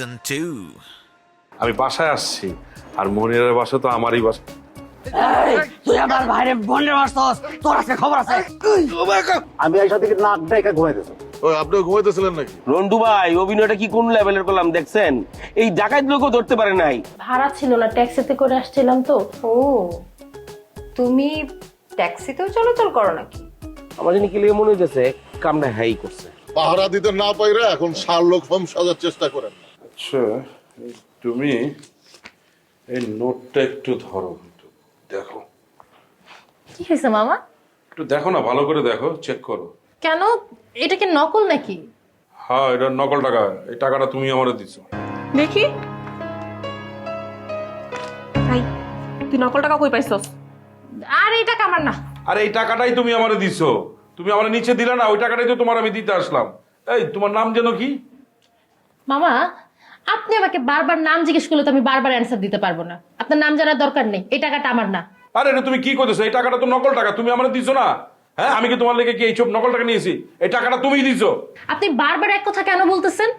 Season 2. আমি বাসায় আসছি আর মনিরের বাসা তো আমারই বাসা। তুই আমার ভাইরে মারছস তোর আজকে খবর আছে। আমি এই সাথে নাক ডাইকা ঘুমাইতেছি। ওই আপনিও ঘুমাইতেছিলেন নাকি? রন্টু ভাই অভিনয়টা কি কোন লেভেলের করলাম দেখছেন? এই ডাকাত লোকও ধরতে পারে নাই। ভাড়া ছিল না ট্যাক্সিতে করে আসছিলাম তো। ও তুমি ট্যাক্সিতেও চলাচল করো নাকি? আমার জানি কি লেগে মনে হইতেছে কামটা করছে। পাহারা দিতে না পাইরা এখন শার্লক হোম সাজার চেষ্টা করেন। আচ্ছা তুমি এই নোটটা একটু ধরো একটু দেখো। কি হয়েছে মামা? একটু দেখো না ভালো করে দেখো চেক করো। কেন? এটা কি নকল নাকি? হ্যাঁ এটা নকল টাকা এই টাকাটা তুমি আমারে দিছো। দেখি। ভাই তুই নকল টাকা কই পাইছস? আর এই টাকা আমার না। আর এই টাকাটাই তুমি আমারে দিছো। তুমি আমার নিচে দিলে না ওই টাকাটাই তো তোমার আমি দিতে আসলাম। এই তোমার নাম যেন কি? মামা আপনি আমাকে বারবার নাম জিজ্ঞেস করলে তো আমি বারবার অ্যান্সার দিতে পারব না। আপনার নাম জানার দরকার নেই এই টাকাটা আমার না। আরে এটা তুমি কি করতেছো? এই টাকাটা তো নকল টাকা তুমি আমার দিছো না? হ্যাঁ আমি কি তোমার লেগে কি এইসব নকল টাকা নিয়েছি? এই টাকাটা তুমিই দিছো। আপনি বারবার এক কথা কেন বলতেছেন?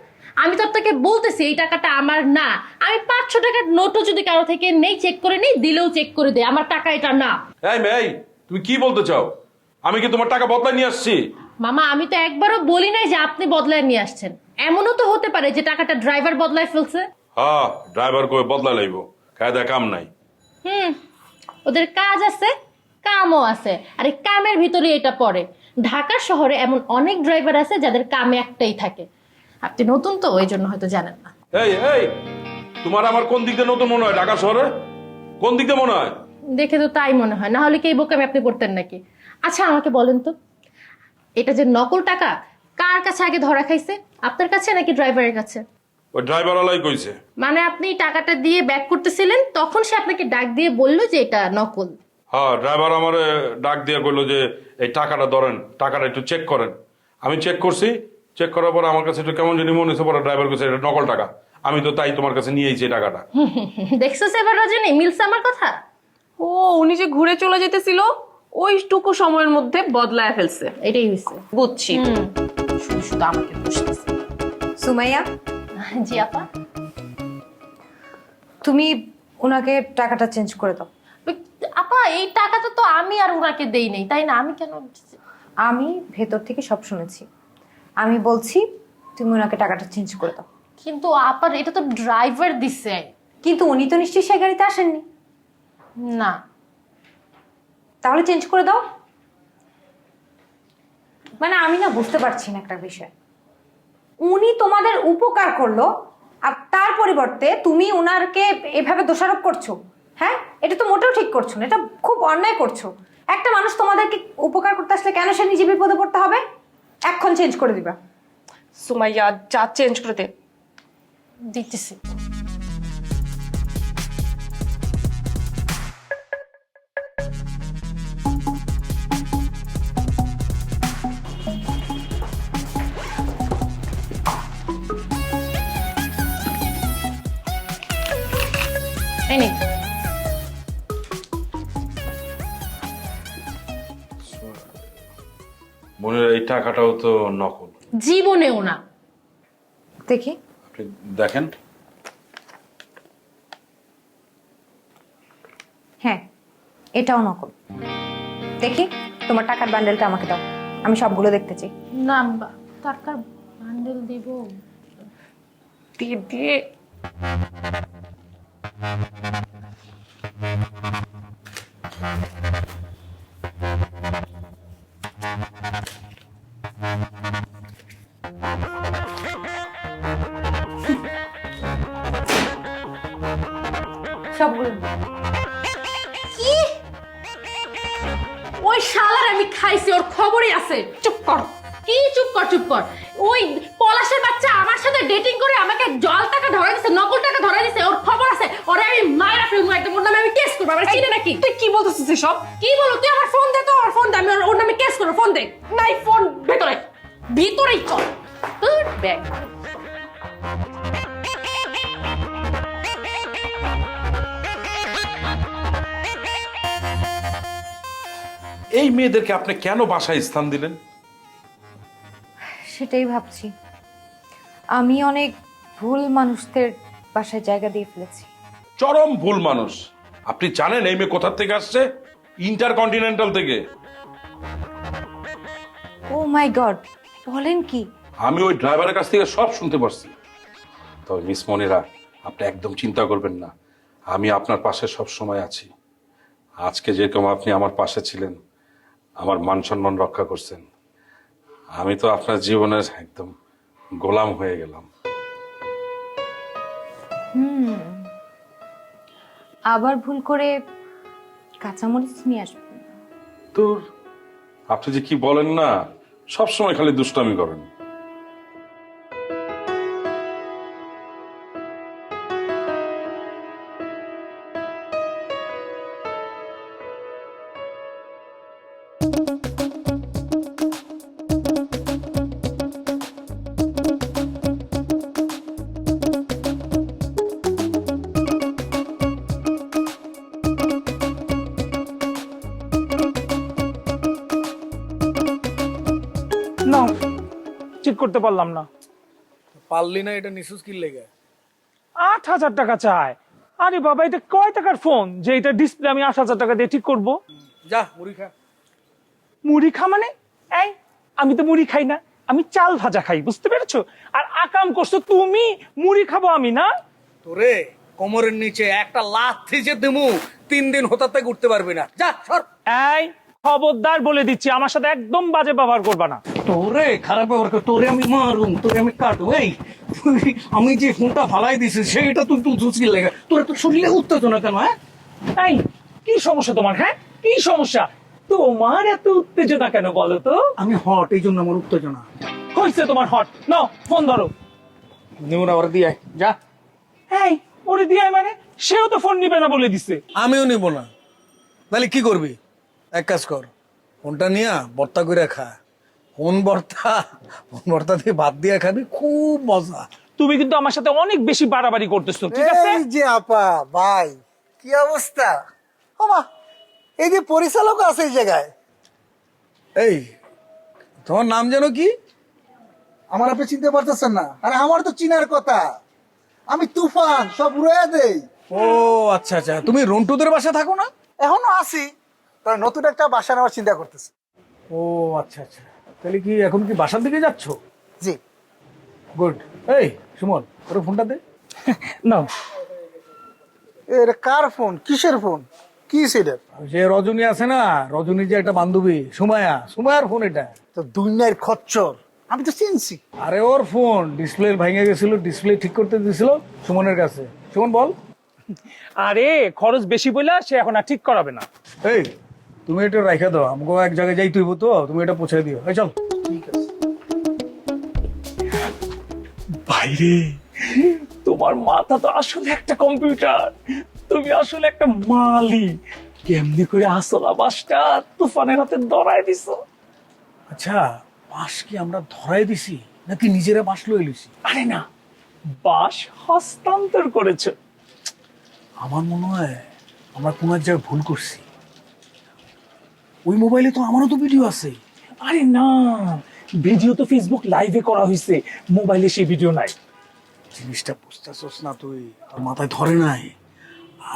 আমি তো আপনাকে বলতেছি এই টাকাটা আমার না। আমি পাঁচশো টাকার নোটও যদি কারও থেকে নেই চেক করে নেই দিলেও চেক করে দেয়। আমার টাকা এটা না। এই মেয়ে তুমি কি বলতে চাও? আমি কি তোমার টাকা বদলায় নিয়ে আসছি? মামা আমি তো একবারও বলি নাই যে আপনি বদলায় নিয়ে আসছেন। এমনও তো হতে পারে যে টাকাটা ড্রাইভার বদলায় ফেলছে। হ্যাঁ ড্রাইভার করে বদলা লাইব? কায়দা কাম নাই। হুম ওদের কাজ আছে কামও আছে। আর এই কামের ভিতরে এটা পড়ে। ঢাকা শহরে এমন অনেক ড্রাইভার আছে যাদের কামে একটাই থাকে। আপনি নতুন তো ওই জন্য হয়তো জানেন না। এই এই তোমার আমার কোন দিক দিয়ে নতুন মনে হয় ঢাকা শহরে? কোন দিক দিয়ে মনে হয়? দেখে তো তাই মনে হয়। না হলে কি এই বোকামি আপনি করতেন নাকি? আচ্ছা আমাকে বলেন তো এটা যে নকল টাকা কার কাছে আগে ধরা খাইছে? আপনার কাছে নাকি ড্রাইভারের কাছে? ওই ড্রাইভার আলাই কইছে। মানে আপনি টাকাটা দিয়ে ব্যাক করতেছিলেন তখন সে আপনাকে ডাক দিয়ে বলল যে এটা নকল। হ্যাঁ ড্রাইভার আমার ডাক দিয়ে কইলো যে এই টাকাটা ধরেন টাকাটা একটু চেক করেন। আমি চেক করছি চেক করার পর আমার কাছে একটু কেমন জানি মনে হচ্ছে পরে ড্রাইভার কাছে এটা নকল টাকা। আমি তো তাই তোমার কাছে নিয়েছি এই টাকাটা। দেখছ এবার রজনী মিলছে আমার কথা? ও উনি যে ঘুরে চলে যেতেছিল ওইটুকু সময়ের মধ্যে বদলায় ফেলছে। এটাই হয়েছে বুঝছি। শুধু শুধু আমাকে দিছে। সুমাইয়া জি আপা তুমি ওনাকে টাকাটা চেঞ্জ করে দাও। আপা এই টাকাটা তো আমি আর ওনাকে দেই নাই তাই না? আমি কেন আমি ভেতর থেকে সব শুনেছি। আমি বলছি তুমি ওনাকে টাকাটা চেঞ্জ করে দাও। কিন্তু আপার এটা তো ড্রাইভার দিছে। কিন্তু উনি তো নিশ্চয়ই সেই গাড়িতে আসেননি। না। তাহলে চেঞ্জ করে দাও। মানে আমি না বুঝতে পারছি না একটা বিষয়। উনি তোমাদের উপকার করল, আর তার পরিবর্তে তুমি উনারকে এভাবে দোষারোপ করছ হ্যাঁ? এটা তো মোটেও ঠিক করছ না, এটা খুব অন্যায় করছ। একটা মানুষ তোমাদেরকে উপকার করতে আসলে কেন সে নিজে বিপদে পড়তে হবে? এখন চেঞ্জ করে দিবা। সুমাইয়া, যা চেঞ্জ করে দে। দিতেছি। এই। মনের এই টাকাটাও তো নকল। জীবনেও না। দেখি। আপনি দেখেন। হ্যাঁ এটাও নকল। দেখি তোমার টাকার বান্ডেলটা আমাকে দাও। আমি সবগুলো দেখতে চাই। না বা- টাকার বান্ডেল দিব। দিয়ে দিয়ে। ওই শালার আমি খাইছি ওর খবরই আছে। চুপ কর। কি চুপ কর চুপ কর ওই পলাশের বাচ্চা আমার সাথে ডেটিং করে আমাকে জল টাকা ধরা দিছে নকল টাকা ধরা দিছে ওর খবর আছে ওরে আমি মায়েরা ফেলব একদম ওর নামে আমি কেস করব আমার চিনে নাকি তুই কি বলতেছিস এসব কি বলো? তুই আমার ফোন দে তো আমার ফোন দে। আমি ওর- ওর নামে কেস করব ফোন দে। নাই ফোন ভেতরে। ভিতরেই চল। তোর ব্যাগ। এই মেয়েদেরকে আপনি কেন বাসায় স্থান দিলেন? সেটাই ভাবছি। আমি অনেক ভুল মানুষদের বাসায় জায়গা দিয়ে ফেলেছি। চরম ভুল মানুষ। আপনি জানেন এই মেয়ে কোথা থেকে আসছে? ইন্টারকন্টিনেন্টাল থেকে। ও মাই গড বলেন কি? আমি ওই ড্রাইভারের কাছ থেকে সব শুনতে পারছি। তবে মিস মনিরা আপনি একদম চিন্তা করবেন না। আমি আপনার পাশে সব সময় আছি। আজকে যেরকম আপনি আমার পাশে ছিলেন আমার মান সম্মান রক্ষা করছেন আমি তো আপনার জীবনের একদম গোলাম হয়ে গেলাম। আবার ভুল করে কাঁচামরিচ নিয়ে আসবেন তোর, আপনি যে কি বলেন না, সবসময় খালি দুষ্টামি করেন। ঠিক করতে পারলাম না। পারলি না এটা নিশুস কি লেগে? আট হাজার টাকা চায় আরে বাবা এটা কয় টাকার ফোন? যে এটা ডিসপ্লে আমি আট হাজার টাকা দিয়ে ঠিক করব। যা মুড়ি খা। মুড়ি খা মানে? এই আমি তো মুড়ি খাই না আমি চাল ভাজা খাই বুঝতে পেরেছ? আর আকাম করছ তুমি মুড়ি খাব আমি না? তোরে কোমরের নিচে একটা লাথি যে দিমু তিন দিন হতাতে ঘুরতে পারবি না। যা সর। এই খবরদার বলে দিচ্ছি আমার সাথে একদম বাজে ব্যবহার করবা না। তোরে খারাপ ব্যবহার কর তোরে আমি মারুম তোরে আমি কাটু এই তুই আমি যে ফোনটা ফালাই দিছি সেইটা তুই তুই তুই লেগে তোরে তো শরীরে উত্তেজনা কেন হ্যাঁ? এই কি সমস্যা তোমার হ্যাঁ? কি সমস্যা? তোমার এত উত্তেজনা কেন বলো তো? আমি হট এই জন্য আমার উত্তেজনা। হয়েছে তোমার হট নাও ফোন ধরো। নিমুন আবার দিয়ে যা। এই ওরে দিয়ে মানে? সেও তো ফোন নিবে না বলে দিছে। আমিও নিব না। তাহলে কি করবি? এক কাজ কর ফোনটা নিয়া বর্তা করে খা। ফোন বর্তা ফোন বর্তা দিয়ে ভাত দিয়ে খাবি খুব মজা। তুমি কিন্তু আমার সাথে অনেক বেশি বাড়াবাড়ি করতেছো ঠিক আছে? এই যে আপা ভাই কি অবস্থা? ওমা এই যে পরিচালক আছে এই জায়গায়। এই তোমার নাম যেন কি? আমার আপনি চিনতে পারতেছেন না। আরে আমার তো চিনার কথা। আমি তুফান সব রয়ে দেই। ও আচ্ছা আচ্ছা তুমি রন্টুদের বাসা থাকো না? এখনও আছি। তবে নতুন একটা বাসা নেওয়ার চিন্তা করতেছি। ও আচ্ছা আচ্ছা। তাহলে কি এখন কি বাসার দিকে যাচ্ছ? জি। গুড এই সুমন ওর ফোনটা দে। নাও। এটা কার ফোন? কিসের ফোন? কি সেটার? যে রজনী আছে না? রজনী যে একটা বান্ধবী সুমায়া। সুমায়ার ফোন এটা। তো দুনিয়ার খচ্চর। আমি তো চিনছি। আরে ওর ফোন। ডিসপ্লে ভেঙে গেছিল ডিসপ্লে ঠিক করতে দিছিল সুমনের কাছে। সুমন বল। আরে খরচ বেশি বলে সে এখন আর ঠিক করাবে না। এই তুমি এটা রাখা দাও আমাকে এক জায়গায় যাই তুইব তো তুমি এটা পৌঁছে দিও। এই চল। ঠিক আছে। বাইরে তোমার মাথা তো আসলে একটা কম্পিউটার তুমি আসলে একটা মালি কেমনি করে আসলা বাসটা তুফানের হাতে ধরায় দিছো? আচ্ছা বাঁশ কি আমরা ধরাই দিছি নাকি নিজেরা বাঁশ লয়ে লিছি আরে না বাস হস্তান্তর করেছে। আমার মনে হয় আমরা কোনো এক জায়গায় ভুল করছি। ওই মোবাইলে তো আমারও তো ভিডিও আছে। আরে না ভিডিও তো ফেসবুক লাইভে করা হয়েছে মোবাইলে সেই ভিডিও নাই। জিনিসটা বুঝতেছস না তুই তোর মাথায় ধরে নাই।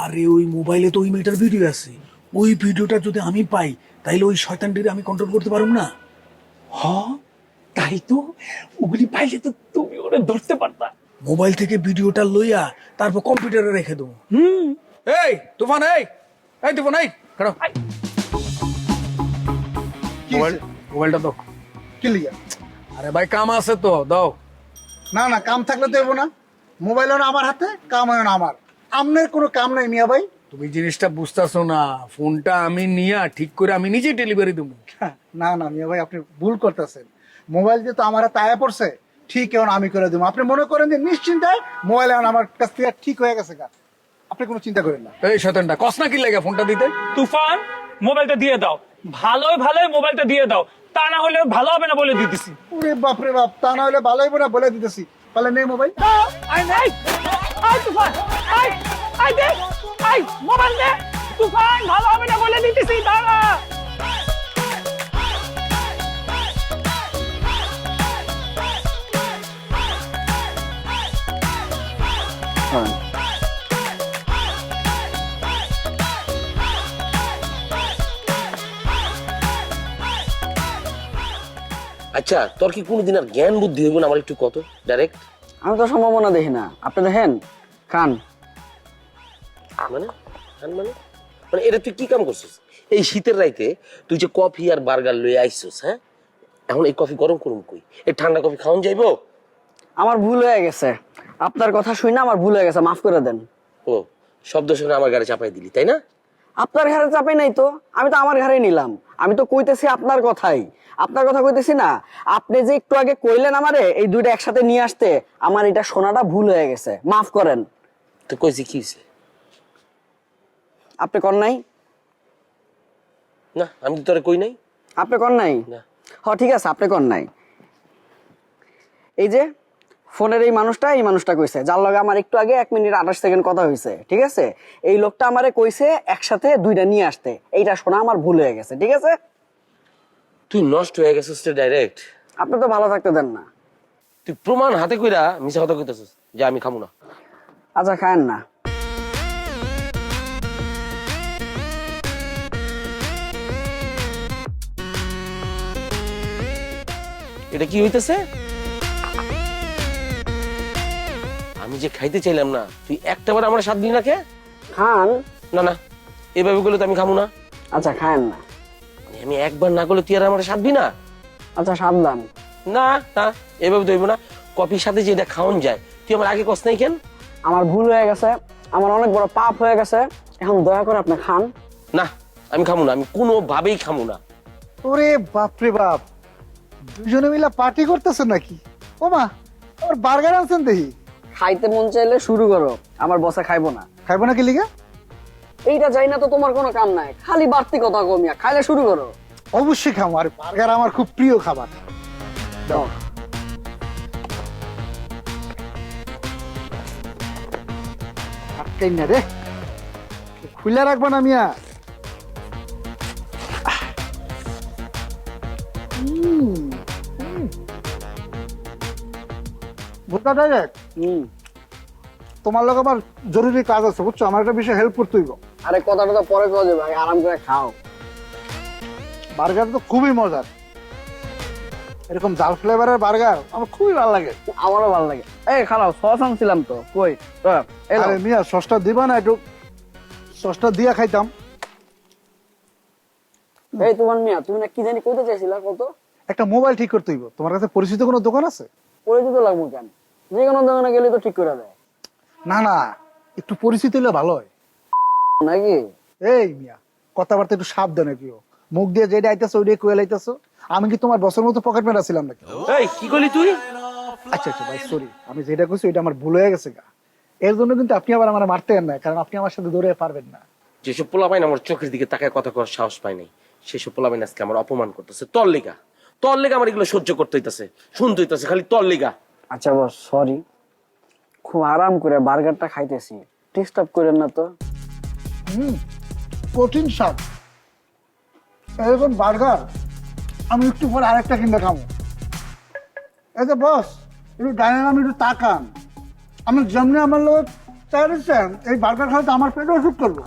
আরে ওই মোবাইলে তো ওই মেয়েটার ভিডিও আছে। ওই ভিডিওটা যদি আমি পাই তাইলে ওই শয়তানটিরে আমি কন্ট্রোল করতে পারুম না? হ তাই তো? ওগুলি পাইলে তো তুমি ওরা ধরতে পারতা। মোবাইল থেকে ভিডিওটা লইয়া তারপর কম্পিউটারে রেখে দেবো। হুম। এই তুফান এই। এই তুফান এই মোবাইল মোবাইলটা দাও। কি লিগা? আরে ভাই কাম আছে তো দাও। না না কাম থাকলে তো না। মোবাইল হলো আমার হাতে কাম হয় না আমার। আমনের কোনো কাম নাই মিয়া ভাই। তুমি জিনিসটা বুঝতেছো না ফোনটা আমি নিয়া ঠিক করে আমি নিজে ডেলিভারি দেবো। না না মিয়া ভাই আপনি ভুল করতেছেন। মোবাইল যেহেতু আমার হাতে আয়া পড়ছে ঠিক এখন আমি করে দেবো। আপনি মনে করেন যে নিশ্চিন্তায় মোবাইল এখন আমার কাছ থেকে ঠিক হয়ে গেছে গা। আপনি কোনো চিন্তা করেন না। এই শয়তানটা কস না কি লাগে ফোনটা দিতে? তুফান মোবাইলটা দিয়ে দাও। ভালোই ভালোই মোবাইলটা দিয়ে দাও। তা না হলে ভালো হবে না বলে দিতেছি। ওরে বাপ রে বাপ তা না হলে ভালোই না বলে দিতেছি। তাহলে নে মোবাইল। আই নাই আই তুফান আই আই দে আই মোবাইল দে। তুফান ভালো হবে না বলে দিতেছি দাঁড়া। আচ্ছা তোর কি কোনোদিন আর জ্ঞান বুদ্ধি হইব না? আমার একটু কত? ডাইরেক্ট আমি তো সম্ভাবনা দেখি না। আপনি দেখেন খান। মানে? খান মানে? মানে এটা তুই কি কাম করছিস? এই শীতের রাইতে তুই যে কফি আর বার্গার লয়ে আইছিস হ্যাঁ? এখন এই কফি গরম করুন কই? এই ঠান্ডা কফি খাওয়ান যাইবো? আমার ভুল হয়ে গেছে। আপনার কথা শুই না আমার ভুল হয়ে গেছে মাফ করে দেন। ও শব্দ শুনে আমার গাড়ি চাপাই দিলি তাই না? আপনার ঘরে চাপে নাই তো? আমি তো আমার ঘরে নিলাম। আমি তো কইতেছি আপনার কথাই। আপনার কথা কইতেছি না। আপনি যে একটু আগে কইলেন আমারে এই দুইটা একসাথে নিয়ে আসতে আমার এটা শোনাটা ভুল হয়ে গেছে। মাফ করেন। তো কইছি কি হইছে? আপনি কর নাই? না আমি তোরে কই নাই? আপনি কর নাই? না। হ ঠিক আছে আপনি কর নাই। এই যে ফোনের এই মানুষটা এই মানুষটা কইছে। যার লগে আমার একটু আগে এক মিনিট আঠাশ সেকেন্ড কথা হয়েছে ঠিক আছে? এই লোকটা আমারে কইছে একসাথে দুইটা নিয়ে আসতে। এইটা শোনা আমার ভুল হয়ে গেছে ঠিক আছে? তুই নষ্ট হয়ে গেছিস ডাইরেক্ট আপনি তো ভালো থাকতে দেন না। তুই প্রমাণ হাতে কইরা মিছা কথা কইতাছিস যে আমি খামু না। আচ্ছা খায়েন না। এটা কি হইতেছে? আমি যে খাইতে চাইলাম না তুই একটা বার আমার স্বাদ দিলি না কে? খান। না না এভাবে করলে তো আমি খামু না। আচ্ছা খায়েন না। মানে আমি একবার না করলে তুই আর আমার স্বাদ না? আচ্ছা সাবধান। না না এভাবে তো হইবো না। কফির সাথে যেটা খাওয়ান যায় তুই আমার আগে কস নাই কেন? আমার ভুল হয়ে গেছে আমার অনেক বড় পাপ হয়ে গেছে। এখন দয়া করে আপনি খান। না আমি খামু না আমি কোনোভাবেই খামু না। ওরে বাপরে বাপ দুজনে মিলে পার্টি করতেছেন নাকি? ও মা ওর বার্গার আনছেন দেখি। খাইতে মন চাইলে শুরু করো। আমার বসে খাইবো না। খাইবো না কি লিগা? এইটা যাই না তো তোমার কোনো কাম নাই। খালি বাড়তি কথা কমিয়া খাইলে শুরু করো। অবশ্যই খাব আর বার্গার আমার খুব প্রিয় খাবার। দাও। আটকাই না রে। খুলে রাখব না মিয়া। ডাইরেক্ট। তোমার লোক আমার জরুরি কাজ আছে বুঝছ? আমার একটা বিষয় হেল্প করতে হইব। আরে কথাটা তো পরে কওয়া যাবে আগে আরাম করে খাও। বার্গার তো খুবই মজার। এরকম জাল ফ্লেভারের বার্গার আমার খুবই ভালো লাগে। আমারও ভালো লাগে। এই খারাপ সস আনছিলাম তো। কই? আরে মিয়া সসটা দিবা না একটু? সসটা দিয়া খাইতাম। এই তোমার মিয়া তুমি না কি জানি কইতে চাইছিলা কত? একটা মোবাইল ঠিক করতে হইব। তোমার কাছে পরিচিত কোনো দোকান আছে? পরিচিত লাগবো কেন? যে কোনো দোকানে গেলে তো ঠিক করে দেয়। না না একটু পরিচিত হইলে ভালো হয়। নাকি? এই মিয়া কথাবার্তা একটু সাবধানে প্রিয় মুখ দিয়ে যেটা আইতেছো ওইটাই কুয়ে লাইতেছো। আমি কি তোমার বছর মতো পকেট মেরা ছিলাম নাকি? এই কি করলি তুই? আচ্ছা আচ্ছা ভাই সরি আমি যেটা করছি ওইটা আমার ভুল হয়ে গেছে গা। এর জন্য কিন্তু আপনি আবার আমার মারতে না কারণ আপনি আমার সাথে দৌড়ে পারবেন না। যেসব পোলাপাইন আমার চোখের দিকে তাকায় কথা করার সাহস পায় নাই সেসব পোলাপাইন আজকে আমার অপমান করতেছে। তর লেগা আমার এগুলো সহ্য করতে হইতাছে শুনতে হইতাছে খালি তর লেগা। আচ্ছা বস সরি খুব আরাম করে বার্গারটা খাইতেছি। ডিস্টার্ব করেন না তো। হুম প্রোটিন স্বাদ। এরকম বার্গার আমি একটু পরে আরেকটা কিনতে খাব। এই যে বস একটু ডাইনাম একটু তাকান। আমি যেমনি আমার লোক চাইছেন এই বার্গার খাওয়াতে আমার পেটে ওষুধ করব।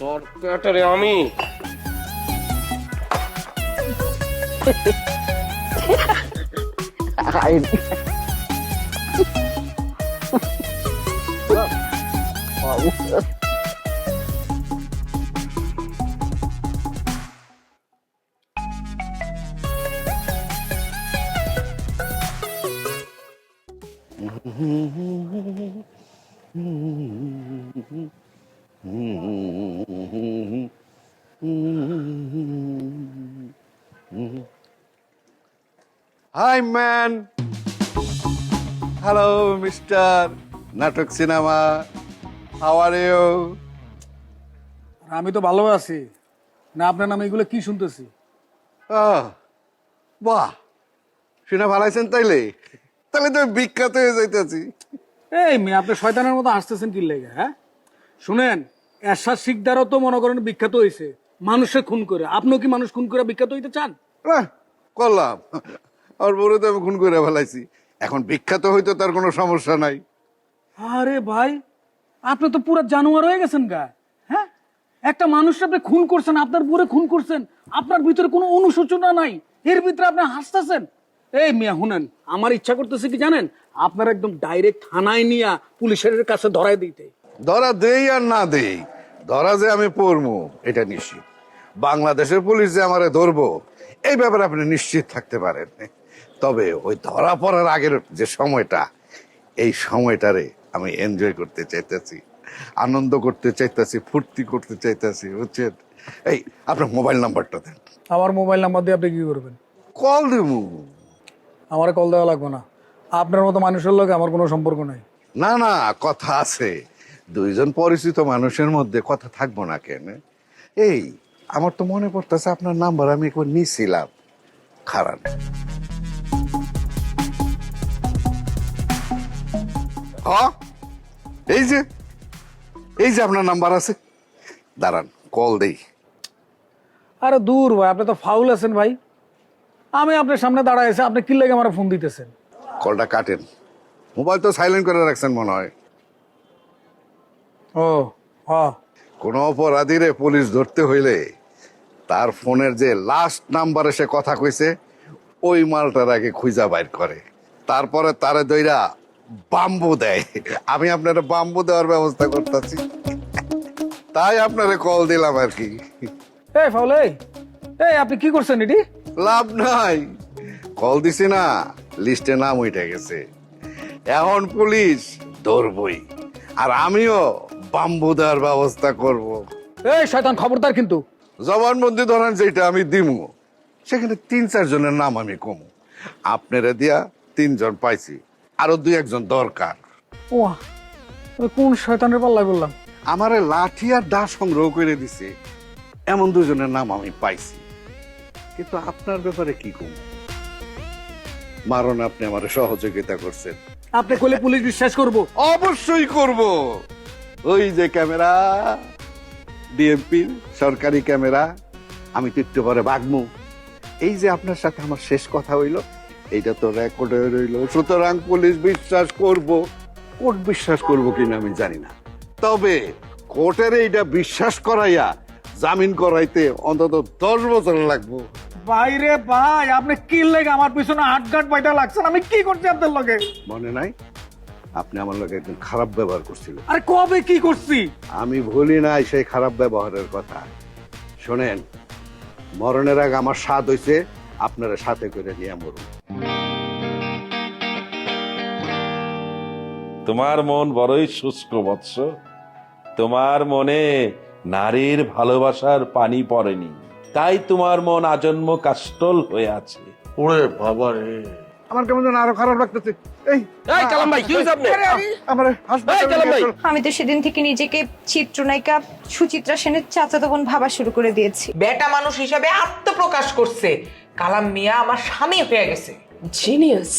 তোর পেটারে আমি হাই ম্যান হ্যালো মিস্টার নাটক সিনেমা How are you আমি তো ভালো আছি। না আপনার নামে এগুলো কি শুনতেছি? বাহ শুনে ভালাইছেন তাইলে? তাহলে তো বিখ্যাত হয়ে যাইতেছি। এই মেয়ে আপনি শয়তানের মতো আসতেছেন কি লেগে হ্যাঁ? শুনেন এরশাদ শিকদারও তো মনে করেন বিখ্যাত হয়েছে মানুষে খুন করে। আপনিও কি মানুষ খুন করে বিখ্যাত হইতে চান? করলাম। আর বড় তো আমি খুন করে ফেলাইছি। এখন বিখ্যাত হইতে তার কোনো সমস্যা নাই। আরে ভাই আপনি তো পুরো জানোয়ার হয়ে গেছেন গা হ্যাঁ? একটা মানুষ আপনি খুন করছেন, আপনার পুরে খুন করছেন, আপনার ভিতরে কোনো অনুশোচনা নাই, এর ভিতরে আপনি হাসতেছেন। এই মিয়া, শুনেন, আমার ইচ্ছা করতেছে কি জানেন? আপনার একদম ডাইরেক্ট থানায় নিয়ে পুলিশের কাছে ধরাই দিতে। ধরা দেই আর না দেই, ধরা যে আমি পড়ব এটা নিশ্চিত। বাংলাদেশের পুলিশ যে আমারে ধরবো, এই ব্যাপারে আপনি নিশ্চিত থাকতে পারেন। তবে ওই ধরা পড়ার আগের যে সময়টা, এই সময়টারে আমি এনজয় করতে চাইতেছি আনন্দ করতে চাইতেছি ফুর্তি করতে চাইতেছি বুঝছেন? এই আপনার মোবাইল নাম্বারটা দেন। আমার মোবাইল নাম্বার দিয়ে আপনি কি করবেন? কল দেবো। আমার কল দেওয়া লাগবে না। আপনার মতো মানুষের লোক আমার কোনো সম্পর্ক নাই। না না কথা আছে। দুইজন পরিচিত মানুষের মধ্যে কথা থাকব না কেন? এই আমার তো মনে পড়তেছে আপনার নাম্বার আমি একবার নিছিলাম। খারাপ হ এই যে এই যে আপনার নাম্বার আছে। দাঁড়ান কল দেই। আরে দূর ভাই আপনি তো ফাউল আছেন ভাই। আমি আপনার সামনে দাঁড়ায় আছি আপনি কি লেগে আমার ফোন দিতেছেন? কলটা কাটেন। মোবাইল তো সাইলেন্ট করে রাখছেন মনে হয়। ও হ। কোনো অপরাধীরে পুলিশ ধরতে হইলে তার ফোনের যে লাস্ট নাম্বারে সে কথা কইছে ওই মালটার আগে খুঁজা বাইর করে। তারপরে তারে দইরা বাম্বু দেয়। আমি আপনার বাম্বু দেওয়ার ব্যবস্থা করতেছি। তাই আপনারে কল দিলাম আর কি। এই ফাউল এই আপনি কি করছেন এটি? লাভ নাই। কল দিছি না লিস্টে নাম উঠে গেছে। এখন পুলিশ ধরবই। আর আমিও বাম্বু দেওয়ার ব্যবস্থা করব। এই শয়তান খবরদার কিন্তু। জবানবন্দি ধরেন যেটা আমি দিমু। সেখানে তিন চারজনের নাম আমি কমু। আপনারা দিয়া তিনজন পাইছি। আরও দুই একজন দরকার। ও কোন শয়তানের পাল্লায় বললাম? আমারে লাঠি আর দা সংগ্রহ করে দিছে। এমন দুজনের নাম আমি পাইছি। কিন্তু আপনার ব্যাপারে কি কম? মারণ আপনি আমার সহযোগিতা করছেন। আপনি কইলে পুলিশ বিশ্বাস করব? অবশ্যই করব। ওই যে ক্যামেরা ডিএমপির সরকারি ক্যামেরা আমি তো একটু পরে বাগমু এই যে আপনার সাথে আমার শেষ কথা হইল এইটা তো রেকর্ডে রইল। সুতরাং পুলিশ বিশ্বাস করব। কোর্ট বিশ্বাস করব কিনা আমি জানি না। তবে কোর্টের এইটা বিশ্বাস করাইয়া জামিন করাইতে অন্তত দশ বছর লাগবো। বাইরে ভাই আপনি কি লেগে আমার পিছনে হাটঘাট পাইটা লাগছেন? আমি কি করছি আপনার লগে? মনে নাই? আপনি আমার লোক একদিন খারাপ ব্যবহার করছিলেন। আরে কবে কি করছি? আমি ভুলি নাই সেই খারাপ ব্যবহারের কথা। শোনেন মরণের আগে আমার স্বাদ হইছে আপনারা সাথে করে নিয়ে মরুন। তোমার মন বড়ই শুষ্ক বৎস। তোমার মনে নারীর ভালোবাসার পানি পড়েনি। তাই তোমার মন আজন্ম কাষ্টল হয়ে আছে। ওরে বাবা রে। আমার কেমন যেন আরও খারাপ লাগতেছে। এই এই কালাম ভাই কি আমার কালাম ভাই। আমি তো সেদিন থেকে নিজেকে চিত্রনায়িকা সুচিত্রা সেনের চাচাতো বোন ভাবা শুরু করে দিয়েছি। বেটা মানুষ হিসাবে আত্মপ্রকাশ করছে। কালাম মিয়া আমার স্বামী হয়ে গেছে। জিনিয়াস